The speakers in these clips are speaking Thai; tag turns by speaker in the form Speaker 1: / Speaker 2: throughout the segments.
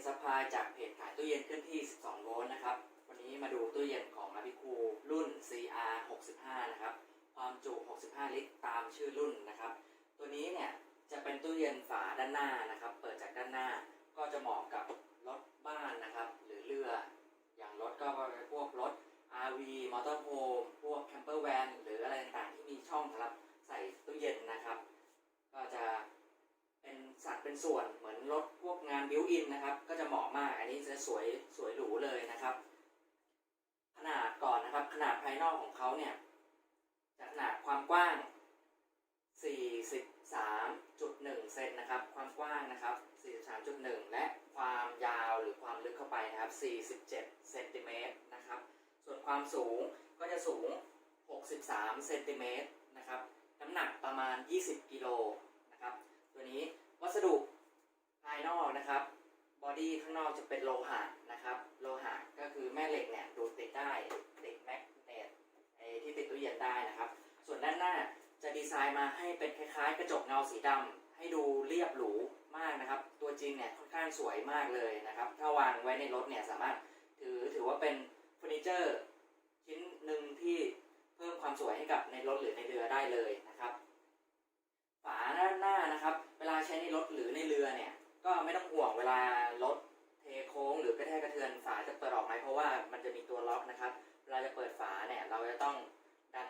Speaker 1: PK Supply จากเพจขายตู้เย็นเคลื่อนที่ 12 โวลต์นะครับ วันนี้มาดูตู้เย็นของ a b i c o รุ่น CR 65 นะครับ ความจุ 65 ลิตรตามชื่อรุ่นนะครับ ตัวนี้เนี่ยจะเป็นตู้เย็นฝาด้านหน้านะครับ เปิดจากด้านหน้าก็จะเหมาะกับรถบ้านนะครับ หรือเรือ อย่างรถก็เป็นพวกรถ RV Motorhome พวก Camper Van หรืออะไรต่างๆที่มีช่องสำหรับใส่ตู้เย็นนะครับ ก็จะ เป็นสัดเป็นส่วนเหมือนรถพวกงานบิวอินนะครับ ก็จะเหมาะมาก อันนี้จะสวยสวยหรูเลยนะครับ ขนาดก่อนนะครับ ขนาดภายนอกของเขาเนี่ยจะขนาดความกว้าง 43.1 เซนนะครับ ความกว้างนะครับ 43.1 และความยาวหรือความลึกเข้าไปนะครับ 47 เซนติเมตรนะครับ ส่วนความสูงก็จะสูง 63 เซนติเมตรนะครับ น้ำหนักประมาณ 20 กิโลนะครับ ตัวนี้วัสดุภายนอกนะครับ บอ ดี้ข้างนอกจะเป็นโลหะนะครับ โลหะก็คือแม่เหล็กเนี่ยดูดติดได้ติดแมกเนตที่ติดตู้เย็นได้นะครับ ส่วนด้านหน้าจะดีไซน์มาให้เป็นคล้ายๆ กระจกเงาสีดำให้ดูเรียบหรูมากนะครับ ตัวจริงเนี่ยค่อนข้างสวยมากเลยนะครับ ถ้าวางไว้ในรถเนี่ยสามารถถือถือว่าเป็นเฟอร์นิเจอร์ชิ้นหนึ่งที่เพิ่มความสวยให้กับในรถหรือในเรือได้เลยนะครับ ฝาด้านหน้า ไม่ต้องห่วงเวลารถเทโค้งหรือกระแทกกระเทือนฝาจะเปิดออกไหมเพราะว่ามันจะมีตัวล็อกนะครับเวลาจะเปิดฝาเนี่ยเราจะต้องดัน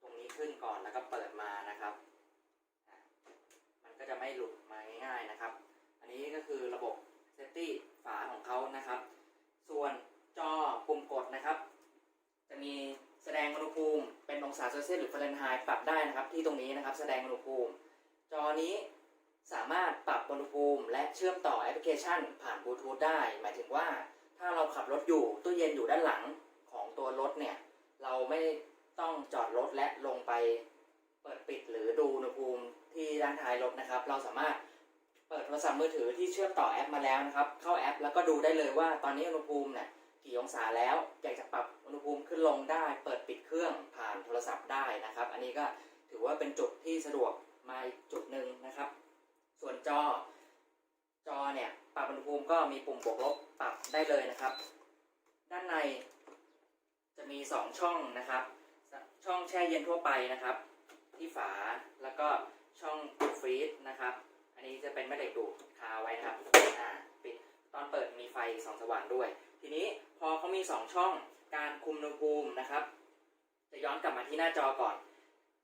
Speaker 1: ตรงนี้ขึ้นก่อนแล้วก็เปิดมานะครับ มันก็จะไม่หลุดมาง่ายๆนะครับ อันนี้ก็คือระบบเซฟตี้ฝาของเขานะครับ ส่วนจอปุ่มกดนะครับ จะมีแสดงอุณหภูมิเป็นองศาเซลเซียสหรือฟาเรนไฮต์ปรับได้นะครับ ที่ตรงนี้นะครับ แสดงอุณหภูมิ จอนี้ สามารถปรับอุณหภูมิและเชื่อมต่อแอปพลิเคชัน ผ่านบลูทูธได้ หมายถึงว่าถ้าเราขับรถอยู่ตู้เย็นอยู่ด้านหลังของตัวรถเนี่ย เราไม่ต้องจอดรถและลงไปเปิดปิดหรือดูอุณหภูมิที่ด้านท้ายรถนะครับ เราสามารถเปิดโทรศัพท์มือถือที่เชื่อมต่อแอปมาแล้วนะครับ เข้าแอปแล้วก็ดูได้เลยว่าตอนนี้อุณหภูมิเนี่ยกี่องศาแล้วอยากจะปรับอุณหภูมิขึ้นลงได้ เปิดปิดเครื่องผ่านโทรศัพท์ได้นะครับ อันนี้ก็ถือว่าเป็นจุดที่สะดวกมาจุดหนึ่งนะครับ ส่วนจอ จอเนี่ยปรับอุณหภูมิก็มีปุ่มบวกลบปรับได้เลยนะครับ ด้านในจะมี 2 ช่องนะครับ ช่องแช่เย็นทั่วไปนะครับ ที่ฝาแล้วก็ช่องฟรีซนะครับ อันนี้จะเป็นแม่เหล็กดูดคาไว้นะครับอ่าปิดตอนเปิดมีไฟสองสว่างด้วย ทีนี้พอเขามี 2 ช่องการคุมอุณหภูมินะครับ จะย้อนกลับมาที่หน้าจอก่อน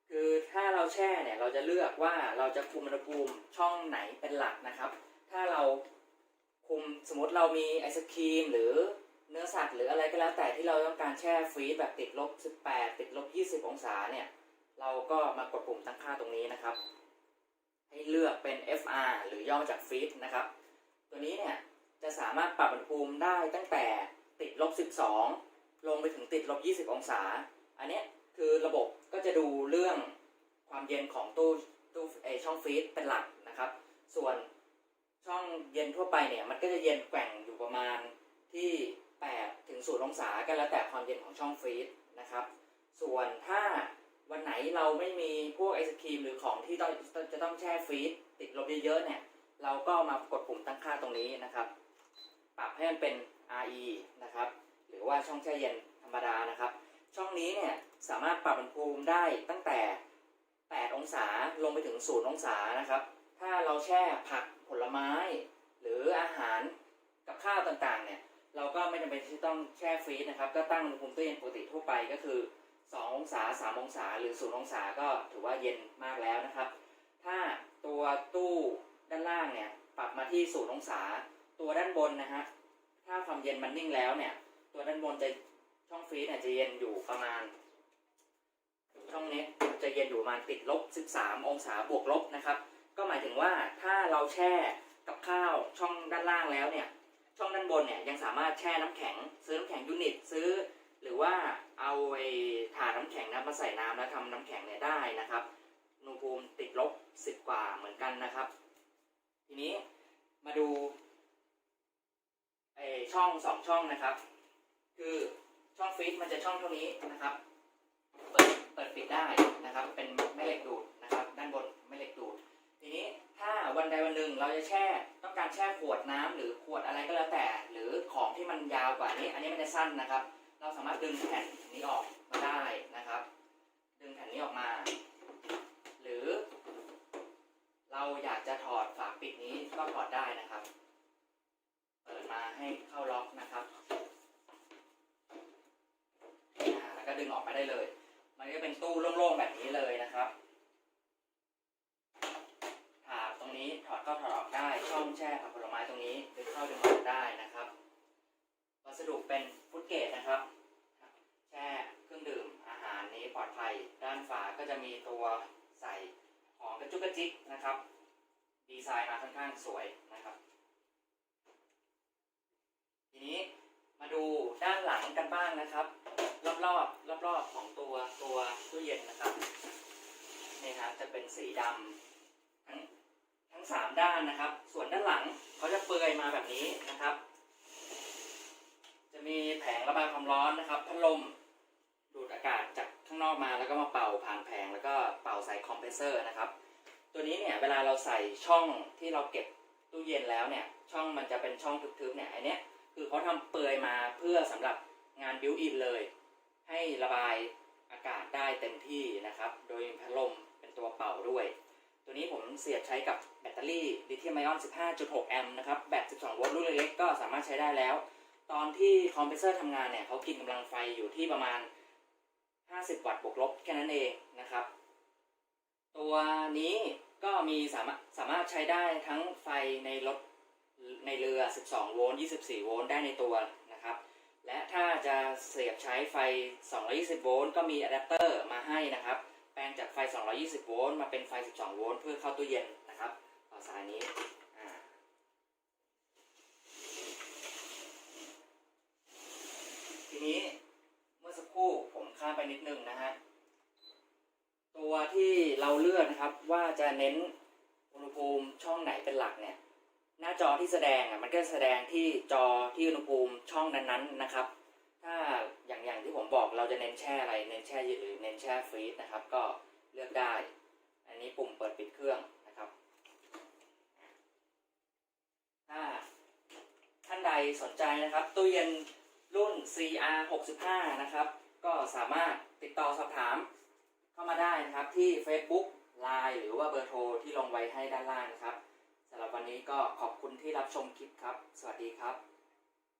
Speaker 1: คือถ้าเราแช่เนี่ยเราจะเลือกว่าเราจะคุมอุณหภูมิช่องไหนเป็นหลักนะครับ ถ้าเราคุมสมมติเรามีไอศครีมหรือเนื้อสัตว์หรืออะไรก็แล้วแต่ที่เราต้องการแช่ฟรีซแบบติดลบ 18 ติดลบ 20 องศาเนี่ย เราก็มากดปุ่มตั้งค่าตรงนี้นะครับ ให้เลือกเป็น FR หรือย่อมาจากฟรีซนะครับ ตัวนี้เนี่ยจะสามารถปรับอุณหภูมิได้ตั้งแต่ติดลบ 12 ลงไปถึงติดลบ 20 องศา อันเนี้ย คือระบบก็จะดูเรื่องความเย็นของตู้ตู้เอช่องฟรีซเป็นหลักนะครับ ส่วนช่องเย็นทั่วไปเนี่ยมันก็จะเย็นแกว่งอยู่ประมาณที่8ถึง0องศาก็แล้วแต่ความเย็นของช่องฟรีซนะครับ ส่วนถ้าวันไหนเราไม่มีพวกไอศครีมหรือของที่ต้องจะต้องแช่ฟรีซติดลบเยอะๆเนี่ยเราก็มากดปุ่มตั้งค่าตรงนี้นะครับ ปรับให้มันเป็น RE นะครับ หรือว่าช่องแช่เย็นธรรมดานะครับ ช่องนี้เนี่ยสามารถปรับอุณหภูมิได้ตั้งแต่ 8 องศาลงไปถึง 0 องศานะครับ ถ้าเราแช่ผักผลไม้ หรืออาหารกับข้าวต่างๆเนี่ยเราก็ไม่จำเป็นที่ต้องแช่ฟรีซนะครับ ก็ตั้งอุณหภูมิตู้เย็นปกติทั่วไปก็คือ 2 องศา 3 องศา หรือ 0 องศาก็ถือว่าเย็นมากแล้วนะครับ ถ้าตัวตู้ด้านล่างเนี่ยปรับมาที่ 0 องศา ตัวด้านบนนะฮะถ้าความเย็นมันนิ่งแล้วเนี่ย ตัวด้านบนจะ ช่องฟรีซเนี่ยจะเย็นอยู่ประมาณ ช่องนี้จะเย็นอยู่ประมาณติดลบ 13 องศาบวกลบนะครับ ก็หมายถึงว่าถ้าเราแช่กับข้าวช่องด้านล่างแล้วเนี่ย ช่องด้านบนเนี่ยยังสามารถแช่น้ำแข็ง ซื้อน้ำแข็งยูนิตซื้อ หรือว่าเอาไอ้ถาน้ำแข็งนะมาใส่น้ำแล้วทำน้ำแข็งเนี่ยได้นะครับอุณหภูมิติดลบ 10 กว่าเหมือนกันนะครับ ทีนี้มาดูไอ้ช่องสองช่องนะครับ คือ ช่องฟีดมันจะช่องเท่านี้นะครับ เปิดเปิดปิดได้นะครับ เป็นแม่เหล็กดูดนะครับ ด้านบนแม่เหล็กดูด ทีนี้ถ้าวันใดวันหนึ่งเราจะแช่ต้องการแช่ขวดน้ำหรือขวดอะไรก็แล้วแต่ หรือของที่มันยาวกว่านี้ อันนี้มันจะสั้นนะครับ เราสามารถดึงแผ่นนี้ออกมาได้นะครับ ดึงแผ่นนี้ออกมา หรือ เราอยากจะถอดฝาปิดนี้ก็ถอดได้นะครับ เปิดมาให้เข้าล็อกนะครับอ่าแล้วก็ดึงออกมา ได้เลย มันก็เป็นตู้โล่งๆแบบนี้เลยนะครับถาดตรงนี้ถอดเข้าถอดออกได้ ช่องแช่ผักผลไม้ตรงนี้ดึงเข้าดึงออกได้นะครับ วัสดุเป็นฟุตเกตนะครับ แช่เครื่องดื่มอาหารนี้ปลอดภัย ด้านฝาก็จะมีตัวใส่ของกระจุกกระจิกนะครับ ดีไซน์มาค่อนข้างสวยนะครับ ทีนี้มาดูด้านหลังกันบ้างนะครับ อบรอบรอบรอบของตัวตัวตู้เย็นนะครับนี่ครับจะเป็นสีดำทั้งทั้งสามด้านนะครับ ส่วนด้านหลังเขาจะเปลือยมาแบบนี้นะครับ จะมีแผงระบายความร้อนนะครับพัดลมดูดอากาศจากข้างนอกมาแล้วก็มาเป่าผ่านแผงแล้วก็เป่าใส่คอมเพรสเซอร์นะครับ ตัวนี้เนี่ยเวลาเราใส่ช่องที่เราเก็บตู้เย็นแล้วเนี่ยช่องมันจะเป็นช่องทึบๆเนี่ยอันเนี้ยคือเขาทำเปลือยมาเพื่อสำหรับงานบิวอินเลย ให้ระบายอากาศได้เต็มที่นะครับ โดยมีพัดลมเป็นตัวเป่าด้วย ตัวนี้ผมเสียบใช้กับแบตเตอรี่ลิเธียมไอออน 15.6 แอมป์นะครับ แบต 12 โวลต์รุ่นเล็กๆก็สามารถใช้ได้แล้ว ตอนที่คอมเพรสเซอร์ทำงานเนี่ยเขากินกำลังไฟอยู่ที่ประมาณ 50 วัตต์บวกลบแค่นั้นเองนะครับ ตัวนี้ก็มีสามารถสามารถใช้ได้ทั้งไฟในรถในเรือ 12 โวลต์ 24 โวลต์ได้ในตัวนะครับ และถ้าจะ เสียบใช้ไฟ 220 โวลต์ก็มีอะแดปเตอร์มาให้นะครับ แปลงจากไฟ 220 โวลต์มาเป็นไฟ 12 โวลต์เพื่อเข้าตู้เย็นนะครับต่อสายนี้อ่าทีนี้เมื่อสักครู่ผมข้ามไปนิดนึงนะฮะ ตัวที่เราเลือกนะครับว่าจะเน้นอุณหภูมิช่องไหนเป็นหลักเนี่ยหน้าจอที่แสดงอะมันก็แสดงที่จอที่อุณหภูมิช่องนั้นๆนะครับ ถ้าอย่างอย่างที่ผมบอกเราจะเน้นแช่อะไร เน้นแช่เย็นหรือเน้นแช่ฟรีซนะครับ ก็เลือกได้ อันนี้ปุ่มเปิดปิดเครื่องนะครับ ถ้าท่านใดสนใจนะครับ ตู้เย็นรุ่น CR 65นะครับ ก็สามารถติดต่อสอบถามเข้ามาได้นะครับที่ Facebook Line หรือว่าเบอร์โทรที่ลงไว้ให้ด้านล่างนะครับสำหรับวันนี้ก็ขอบคุณที่รับชมคลิปครับ สวัสดีครับ